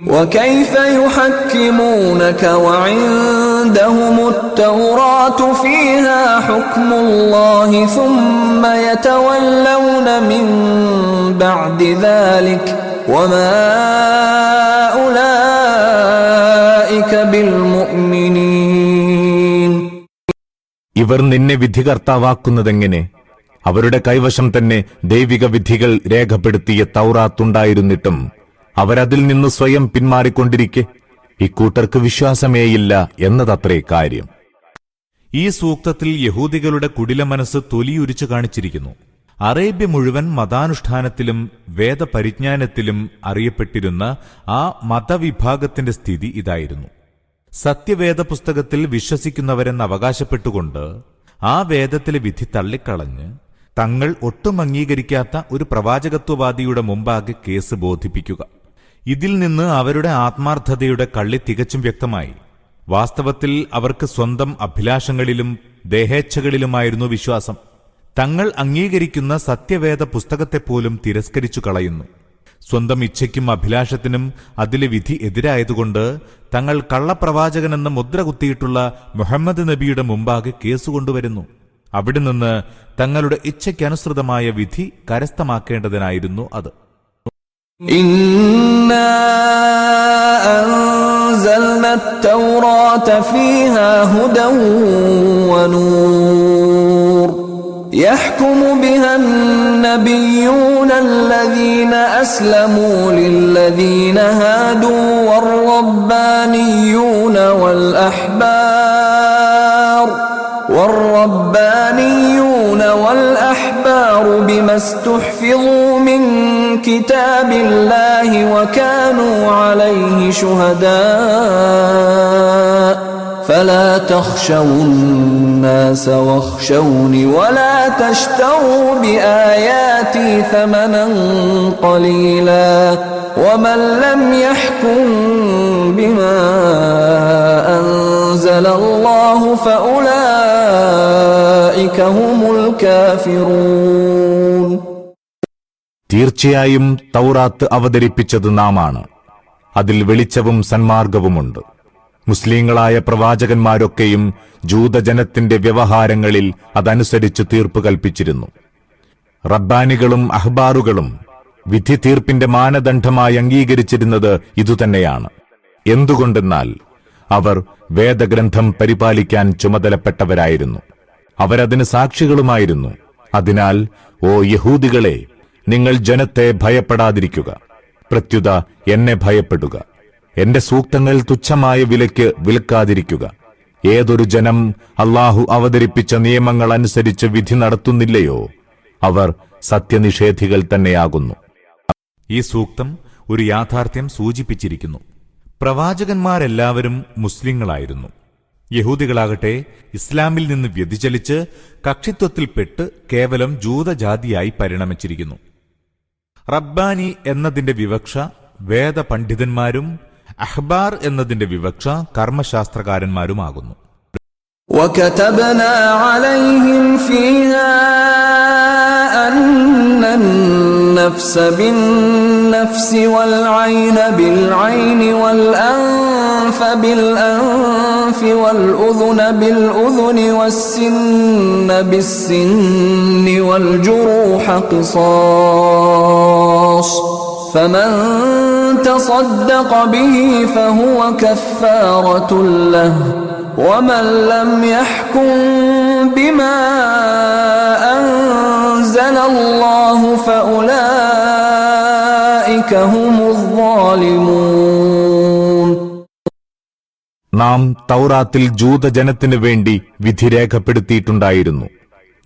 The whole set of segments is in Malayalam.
وكيف يحكمونك وعندهم التوراة فيها حكم الله ثم يتولون من بعد ذلك وما أولئك بالمؤمنين ഇവർ നിന്നെ വിധികർത്താവാക്കുന്നതെങ്ങനെ അവരുടെ കൈവശം തന്നെ ദൈവിക വിധികൾ രേഖപ്പെടുത്തിയ തൗറാത്തുണ്ടായിരുന്നിട്ടും അവരതിൽ നിന്ന് സ്വയം പിന്മാറിക്കൊണ്ടിരിക്കെ. ഇക്കൂട്ടർക്ക് വിശ്വാസമേയില്ല എന്നതത്രേ കാര്യം. ഈ സൂക്തത്തിൽ യഹൂദികളുടെ കുടില മനസ്സ് തൊലിയുരിച്ചു കാണിച്ചിരിക്കുന്നു. അറേബ്യ മുഴുവൻ മതാനുഷ്ഠാനത്തിലും വേദപരിജ്ഞാനത്തിലും അറിയപ്പെട്ടിരുന്ന ആ മതവിഭാഗത്തിന്റെ സ്ഥിതി ഇതായിരുന്നു. സത്യവേദ പുസ്തകത്തിൽ വിശ്വസിക്കുന്നവരെന്ന് അവകാശപ്പെട്ടുകൊണ്ട് ആ വേദത്തിലെ വിധി തള്ളിക്കളഞ്ഞ് തങ്ങൾ ഒട്ടും അംഗീകരിക്കാത്ത ഒരു പ്രവാചകത്വവാദിയുടെ മുമ്പാകെ കേസ് ബോധിപ്പിക്കുക. ഇതിൽ നിന്ന് അവരുടെ ആത്മാർത്ഥതയുടെ കള്ളി തികച്ചും വ്യക്തമായി. വാസ്തവത്തിൽ അവർക്ക് സ്വന്തം അഭിലാഷങ്ങളിലും ദേഹേച്ഛകളിലുമായിരുന്നു വിശ്വാസം. തങ്ങൾ അംഗീകരിക്കുന്ന സത്യവേദ പുസ്തകത്തെപ്പോലും തിരസ്കരിച്ചു കളയുന്നു. സ്വന്തം ഇച്ഛയ്ക്കും അഭിലാഷത്തിനും അതിലെ വിധി എതിരായതുകൊണ്ട് തങ്ങൾ കള്ളപ്രവാചകനെന്ന് മുദ്ര കുത്തിയിട്ടുള്ള മുഹമ്മദ് നബിയുടെ മുമ്പാകെ കേസ് കൊണ്ടുവരുന്നു. അവിടെ നിന്ന് തങ്ങളുടെ ഇച്ഛയ്ക്കനുസൃതമായ വിധി കരസ്ഥമാക്കേണ്ടതിനായിരുന്നു അത്. إنا أنزلنا التوراة فيها هدى ونور يحكم بها النبيون الذين أسلموا للذين هادوا والربانيون والأحبار والربانيون والأحبار بما استحفظوا من كتاب الله وكانوا عليه شهداء. فلا تخشوا الناس واخشوني ولا تشتروا بآياتي ثمنا قليلا. ومن لم يحكم بما أنزل الله فأولئك കാഫിറൂൻ തീർച്ചയായും തൗറാത്ത് അവതരിപ്പിച്ചത് നാമാണ്. അതിൽ വെളിച്ചവും സന്മാർഗവുമുണ്ട്. മുസ്ലിങ്ങളായ പ്രവാചകന്മാരൊക്കെയും ജൂതജനത്തിന്റെ വ്യവഹാരങ്ങളിൽ അതനുസരിച്ച് തീർപ്പ് കൽപ്പിച്ചിരുന്നു. റബ്ബാനികളും അഹ്ബാറുകളും വിധി തീർപ്പിന്റെ മാനദണ്ഡമായി അംഗീകരിച്ചിരുന്നത് ഇതുതന്നെയാണ്. എന്തുകൊണ്ടെന്നാൽ അവർ വേദഗ്രന്ഥം പരിപാലിക്കാൻ ചുമതലപ്പെട്ടവരായിരുന്നു. അവരതിന് സാക്ഷികളുമായിരുന്നു. അതിനാൽ ഓ യഹൂദികളെ നിങ്ങൾ ജനത്തെ ഭയപ്പെടാതിരിക്കുക. പ്രത്യുത എന്നെ ഭയപ്പെടുക. എന്റെ സൂക്തങ്ങൾ തുച്ഛമായ വിലയ്ക്ക് വിൽക്കാതിരിക്കുക. ഏതൊരു ജനം അള്ളാഹു അവതരിപ്പിച്ച നിയമങ്ങൾ അനുസരിച്ച് വിധി നടത്തുന്നില്ലയോ? അവർ സത്യനിഷേധികൾ തന്നെയാകുന്നു. ഈ സൂക്തം ഒരു യാഥാർത്ഥ്യം സൂചിപ്പിച്ചിരിക്കുന്നു. പ്രവാചകന്മാരെല്ലാവരും മുസ്ലിങ്ങളായിരുന്നു. യഹൂദികളാകട്ടെ ഇസ്ലാമിൽ നിന്ന് വ്യതിചലിച്ച് കക്ഷിത്വത്തിൽപ്പെട്ട് കേവലം ജൂതജാതിയായി പരിണമിച്ചിരിക്കുന്നു റബ്ബാനി എന്നതിന്റെ വിവക്ഷ വേദപണ്ഡിതന്മാരും അഹ്ബാർ എന്നതിന്റെ വിവക്ഷ കർമ്മശാസ്ത്രകാരന്മാരുമാകുന്നു وكتبنا عليهم فيها أن النفس بالنفس والعين بالعين والأنف بالأنف والأذن بالأذن والسن بالسن والجروح قصاص. فمن تصدق به فهو كفارة له. ومن لم يحكم بما أنزل الله فأولئك നാം തൗറാത്തിൽ ജൂതജനത്തിനു വേണ്ടി വിധി രേഖപ്പെടുത്തിയിട്ടുണ്ടായിരുന്നു.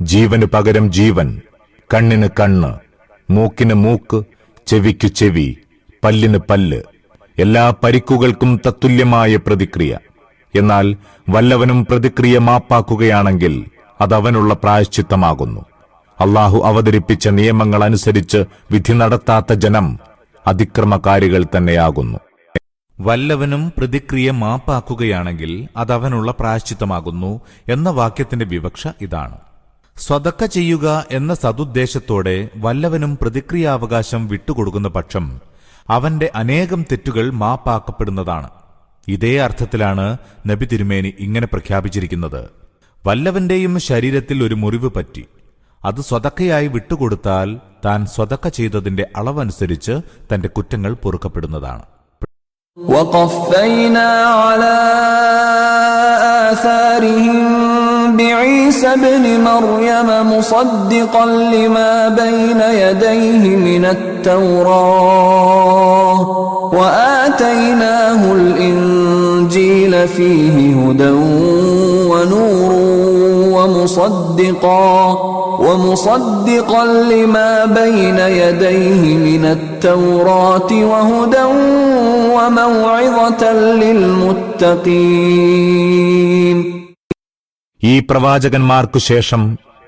ജീവന് പകരം ജീവൻ കണ്ണിന് കണ്ണ് മൂക്കിന് മൂക്ക് ചെവിക്കു ചെവി പല്ലിന് പല്ല് എല്ലാ പരിക്കുകൾക്കും തത്തുല്യമായ പ്രതിക്രിയ. എന്നാൽ വല്ലവനും പ്രതിക്രിയ മാപ്പാക്കുകയാണെങ്കിൽ അതവനുള്ള പ്രായശ്ചിത്തമാകുന്നു. അള്ളാഹു അവതരിപ്പിച്ച നിയമങ്ങൾ അനുസരിച്ച് വിധി നടത്താത്ത ജനം അതിക്രമകാരികൾ തന്നെയാകുന്നു. വല്ലവനും പ്രതിക്രിയ മാപ്പാക്കുകയാണെങ്കിൽ അതവനുള്ള പ്രായശ്ചിത്തമാകുന്നു എന്ന വാക്യത്തിന്റെ വിവക്ഷ ഇതാണ്. സ്വതക്ക ചെയ്യുക എന്ന സതുദ്ദേശത്തോടെ വല്ലവനും പ്രതിക്രിയാവകാശം വിട്ടുകൊടുക്കുന്ന പക്ഷം അവന്റെ അനേകം തെറ്റുകൾ മാപ്പാക്കപ്പെടുന്നതാണ്. ഇതേ അർത്ഥത്തിലാണ് നബി തിരുമേനി ഇങ്ങനെ പ്രഖ്യാപിച്ചിരിക്കുന്നത്. വല്ലവന്റെയും ശരീരത്തിൽ ഒരു മുറിവ് പറ്റി അത് സ്വതക്കയായി വിട്ടുകൊടുത്താൽ താൻ സ്വതക്ക ചെയ്തതിന്റെ അളവനുസരിച്ച് തന്റെ കുറ്റങ്ങൾ പൊറുക്കപ്പെടുന്നതാണ് وقفينا على آثارهم بعيسى ابن مريم مصدقا لما بين يديه من التوراة وآتيناه الإنجيل فيه هدى ونور ومصدقا ومصدقا لما بين يديه من التوراة وهدى وموعظة للمتقين ഈ പ്രവാചകന്മാർക്കു ശേഷം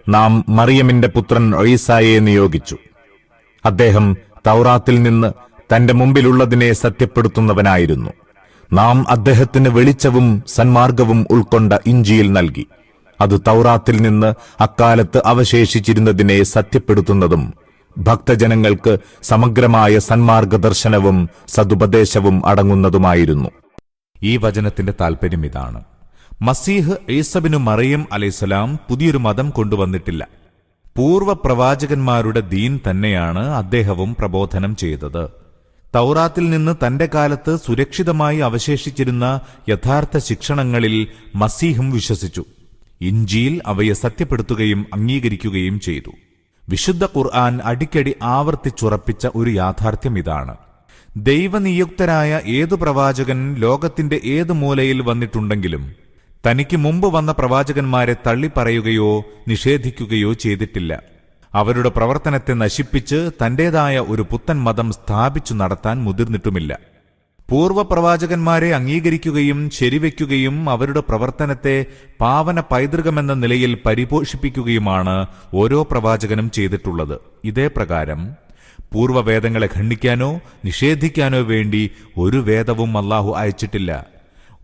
നാം മറിയമിന്റെ പുത്രൻ ഒയ്സായെ നിയോഗിച്ചു അദ്ദേഹം തൗറാത്തിൽ നിന്ന് തന്റെ മുമ്പിലുള്ളതിനെ സത്യപ്പെടുത്തുന്നവനായിരുന്നു നാം അദ്ദേഹത്തിന് വെളിച്ചവും സന്മാർഗവും ഉൾക്കൊണ്ട ഇഞ്ചിയിൽ നൽകി അത് തൗറാത്തിൽ നിന്ന് അക്കാലത്ത് അവശേഷിച്ചിരുന്നതിനെ സത്യപ്പെടുത്തുന്നതും ഭക്തജനങ്ങൾക്ക് സമഗ്രമായ സന്മാർഗദർശനവും സതുപദേശവും അടങ്ങുന്നതുമായിരുന്നു. ഈ വചനത്തിന്റെ താൽപര്യം ഇതാണ്. മസീഹ് ഈസബിനു മറിയം അലൈസലാം പുതിയൊരു മതം കൊണ്ടുവന്നിട്ടില്ല. പൂർവ പ്രവാചകന്മാരുടെ ദീൻ തന്നെയാണ് അദ്ദേഹവും പ്രബോധനം ചെയ്തത്. തൗറാത്തിൽ നിന്ന് തന്റെ കാലത്ത് സുരക്ഷിതമായി അവശേഷിച്ചിരുന്ന യഥാർത്ഥ ശിക്ഷണങ്ങളിൽ മസീഹും വിശ്വസിച്ചു. ഇഞ്ചിയിൽ അവയെ സത്യപ്പെടുത്തുകയും അംഗീകരിക്കുകയും ചെയ്തു. വിശുദ്ധ ഖുർആൻ അടിക്കടി ആവർത്തിച്ചുറപ്പിച്ച ഒരു യാഥാർത്ഥ്യം ഇതാണ്. ദൈവനിയുക്തരായ ഏതു പ്രവാചകൻ ലോകത്തിന്റെ ഏതു മൂലയിൽ വന്നിട്ടുണ്ടെങ്കിലും തനിക്ക് മുമ്പ് വന്ന പ്രവാചകന്മാരെ തള്ളിപ്പറയുകയോ നിഷേധിക്കുകയോ ചെയ്തിട്ടില്ല. അവരുടെ പ്രവർത്തനത്തെ നശിപ്പിച്ച് തന്റേതായ ഒരു പുത്തൻ മതം സ്ഥാപിച്ചു നടത്താൻ മുതിർന്നിട്ടുമില്ല. പൂർവ്വ പ്രവാചകന്മാരെ അംഗീകരിക്കുകയും ശരിവയ്ക്കുകയും അവരുടെ പ്രവർത്തനത്തെ പാവന പൈതൃകമെന്ന നിലയിൽ പരിപോഷിപ്പിക്കുകയുമാണ് ഓരോ പ്രവാചകനും ചെയ്തിട്ടുള്ളത് ഇതേ പ്രകാരം പൂർവ്വവേദങ്ങളെ ഖണ്ഡിക്കാനോ നിഷേധിക്കാനോ വേണ്ടി ഒരു വേദവും അല്ലാഹു അയച്ചിട്ടില്ല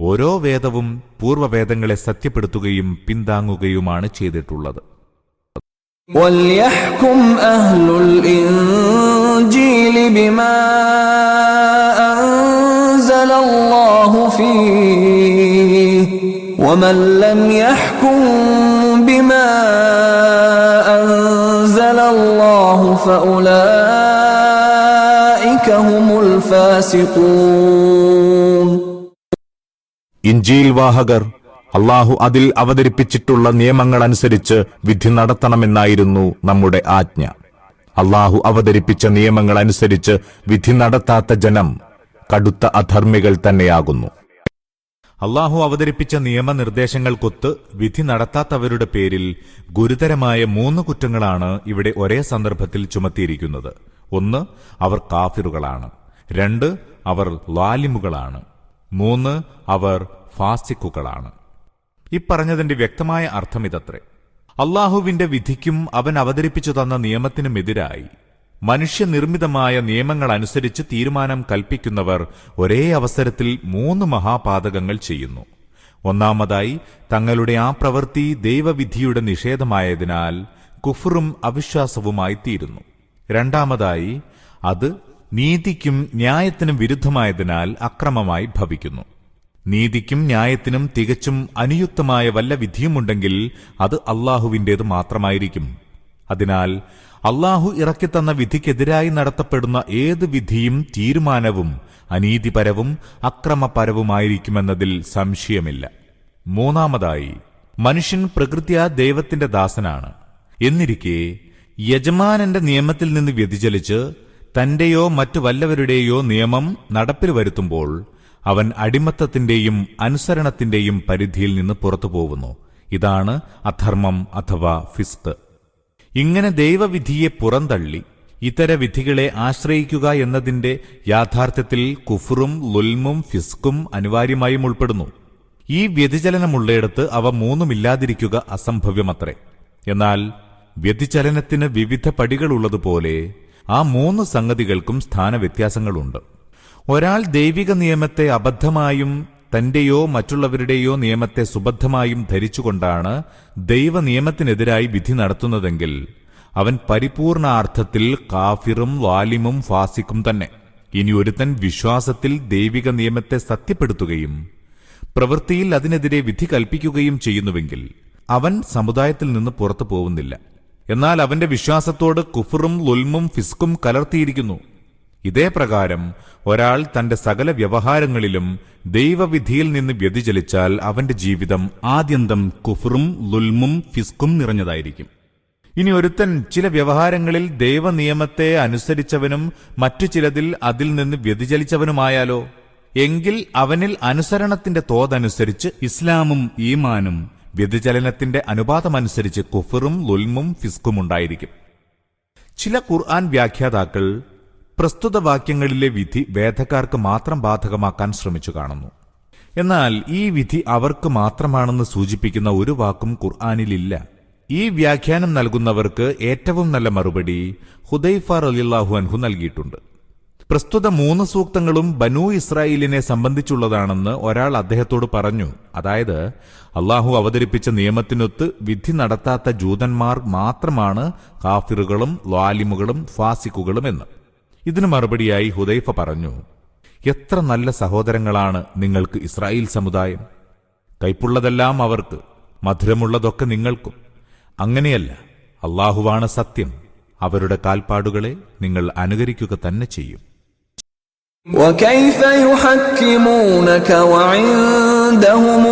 ഓരോ വേദവും പൂർവ്വവേദങ്ങളെ സത്യപ്പെടുത്തുകയും പിന്താങ്ങുകയുമാണ് ചെയ്തിട്ടുള്ളത് وليحكم أهل الإنجيل بما أنزل الله فيه ومن لم يحكم بما أنزل الله فأولئك هم الفاسقون ഇഞ്ചീൽ വാഹകർ അള്ളാഹു അതിൽ അവതരിപ്പിച്ചിട്ടുള്ള നിയമങ്ങളനുസരിച്ച് വിധി നടത്തണമെന്നായിരുന്നു നമ്മുടെ ആജ്ഞ അള്ളാഹു അവതരിപ്പിച്ച നിയമങ്ങളനുസരിച്ച് വിധി നടത്താത്ത ജനം കടുത്ത അധർമ്മികൾ തന്നെയാകുന്നു. അള്ളാഹു അവതരിപ്പിച്ച നിയമനിർദ്ദേശങ്ങൾക്കൊത്ത് വിധി നടത്താത്തവരുടെ പേരിൽ ഗുരുതരമായ മൂന്ന് കുറ്റങ്ങളാണ് ഇവിടെ ഒരേ സന്ദർഭത്തിൽ ചുമത്തിയിരിക്കുന്നത്. ഒന്ന് അവർ കാഫിറുകളാണ്. രണ്ട് അവർ ലാലിമുകളാണ്. മൂന്ന് അവർ ഫാസിക്കുകളാണ്. ഇപ്പറഞ്ഞതിന്റെ വ്യക്തമായ അർത്ഥം ഇതത്രേ അള്ളാഹുവിന്റെ വിധിക്കും അവൻ അവതരിപ്പിച്ചു തന്ന നിയമത്തിനുമെതിരായി മനുഷ്യനിർമ്മിതമായ നിയമങ്ങൾ അനുസരിച്ച് തീരുമാനം കൽപ്പിക്കുന്നവർ ഒരേ അവസരത്തിൽ മൂന്ന് മഹാപാതകങ്ങൾ ചെയ്യുന്നു. ഒന്നാമതായി തങ്ങളുടെ ആ പ്രവൃത്തി ദൈവവിധിയുടെ നിഷേധമായതിനാൽ കുഫറും അവിശ്വാസവുമായി തീരുന്നു രണ്ടാമതായി അത് നീതിക്കും ന്യായത്തിനും വിരുദ്ധമായതിനാൽ അക്രമമായി ഭവിക്കുന്നു. നീതിക്കും ന്യായത്തിനും തികച്ചും അനുയുക്തമായ വല്ല വിധിയുമുണ്ടെങ്കിൽ അത് അള്ളാഹുവിന്റേത് മാത്രമായിരിക്കും. അതിനാൽ അള്ളാഹു ഇറക്കിത്തന്ന വിധിക്കെതിരായി നടത്തപ്പെടുന്ന ഏത് വിധിയും തീരുമാനവും അനീതിപരവും അക്രമപരവുമായിരിക്കുമെന്നതിൽ സംശയമില്ല. മൂന്നാമതായി മനുഷ്യൻ പ്രകൃത്യാ ദൈവത്തിന്റെ ദാസനാണ്. എന്നിരിക്കെ യജമാനന്റെ നിയമത്തിൽ നിന്ന് വ്യതിചലിച്ച് തന്റെയോ മറ്റു വല്ലവരുടെയോ നിയമം നടപ്പിൽ വരുത്തുമ്പോൾ അവൻ അടിമത്തത്തിന്റെയും അനുസരണത്തിന്റെയും പരിധിയിൽ നിന്ന് പുറത്തു പോകുന്നു ഇതാണ് അധർമ്മം അഥവാ ഫിസ്ക്. ഇങ്ങനെ ദൈവവിധിയെ പുറന്തള്ളി ഇതര വിധികളെ ആശ്രയിക്കുക എന്നതിന്റെ യാഥാർത്ഥ്യത്തിൽ കുഫറും ലുൽമും ഫിസ്കും അനിവാര്യമായും ഉൾപ്പെടുന്നു. ഈ വ്യതിചലനമുള്ളയിടത്ത് അവ മൂന്നുമില്ലാതിരിക്കുക അസംഭവ്യമത്രേ. എന്നാൽ വ്യതിചലനത്തിന് വിവിധ പടികളുള്ളതുപോലെ ആ മൂന്ന് സംഗതികൾക്കും സ്ഥാനവ്യത്യാസങ്ങളുണ്ട്. ഒരാൾ ദൈവിക നിയമത്തെ അബദ്ധമായും തന്റെയോ മറ്റുള്ളവരുടെയോ നിയമത്തെ സുബദ്ധമായും ധരിച്ചുകൊണ്ടാണ് ദൈവനിയമത്തിനെതിരായി വിധി നടത്തുന്നതെങ്കിൽ അവൻ പരിപൂർണ അർത്ഥത്തിൽ കാഫിറും വാലിമും ഫാസിക്കും തന്നെ. ഇനി ഒരുത്തൻ വിശ്വാസത്തിൽ ദൈവിക നിയമത്തെ സത്യപ്പെടുത്തുകയും പ്രവൃത്തിയിൽ അതിനെതിരെ വിധി കൽപ്പിക്കുകയും ചെയ്യുന്നുവെങ്കിൽ അവൻ സമുദായത്തിൽ നിന്ന് പുറത്തു പോകുന്നില്ല. എന്നാൽ അവന്റെ വിശ്വാസത്തോട് കുഫറും ലുൽമും ഫിസ്കും കലർത്തിയിരിക്കുന്നു. ഇതേ പ്രകാരം ഒരാൾ തന്റെ സകല വ്യവഹാരങ്ങളിലും ദൈവവിധിയിൽ നിന്ന് വ്യതിചലിച്ചാൽ അവന്റെ ജീവിതം ആദ്യന്തം കുഫറും ലുൽമും ഫിസ്കും നിറഞ്ഞതായിരിക്കും. ഇനി ഒരുത്തൻ ചില വ്യവഹാരങ്ങളിൽ ദൈവനിയമത്തെ അനുസരിച്ചവനും മറ്റു ചിലതിൽ അതിൽ നിന്ന് വ്യതിചലിച്ചവനുമായാലോ? എങ്കിൽ അവനിൽ അനുസരണത്തിന്റെ തോതനുസരിച്ച് ഇസ്ലാമും ഈമാനും വ്യതിചലനത്തിന്റെ അനുപാതമനുസരിച്ച് കുഫറും ലുൽമും ഫിസ്കും ഉണ്ടായിരിക്കും. ചില ഖുർആൻ വ്യാഖ്യാതാക്കൾ പ്രസ്തുത വാക്യങ്ങളിലെ വിധി വേദക്കാർക്ക് മാത്രം ബാധകമാക്കാൻ ശ്രമിച്ചു കാണുന്നു. എന്നാൽ ഈ വിധി അവർക്ക് മാത്രമാണെന്ന് സൂചിപ്പിക്കുന്ന ഒരു വാക്കും ഖുർആാനിലില്ല. ഈ വ്യാഖ്യാനം നൽകുന്നവർക്ക് ഏറ്റവും നല്ല മറുപടി ഹുദൈഫ റലിള്ളാഹു അൻഹു നൽകിയിട്ടുണ്ട്. പ്രസ്തുത മൂന്ന് സൂക്തങ്ങളും ബനു ഇസ്രായേലിനെ സംബന്ധിച്ചുള്ളതാണെന്ന് ഒരാൾ അദ്ദേഹത്തോട് പറഞ്ഞു. അതായത് അള്ളാഹു അവതരിപ്പിച്ച നിയമത്തിനൊത്ത് വിധി നടത്താത്ത ജൂതന്മാർ മാത്രമാണ് കാഫിറുകളും ലാലിമുകളും ഫാസിക്കുകളും എന്ന്. ഇതിനു മറുപടിയായി ഹുദൈഫ പറഞ്ഞു എത്ര നല്ല സഹോദരങ്ങളാണ് നിങ്ങൾക്ക് ഇസ്രായേൽ സമുദായം കൈപ്പുള്ളതെല്ലാം അവർക്ക് മധുരമുള്ളതൊക്കെ നിങ്ങൾക്കും അങ്ങനെയല്ല അള്ളാഹുവാണ് സത്യം അവരുടെ കാൽപ്പാടുകളെ നിങ്ങൾ അനുകരിക്കുക തന്നെ ചെയ്യും وكيف يحكمونك وعندهم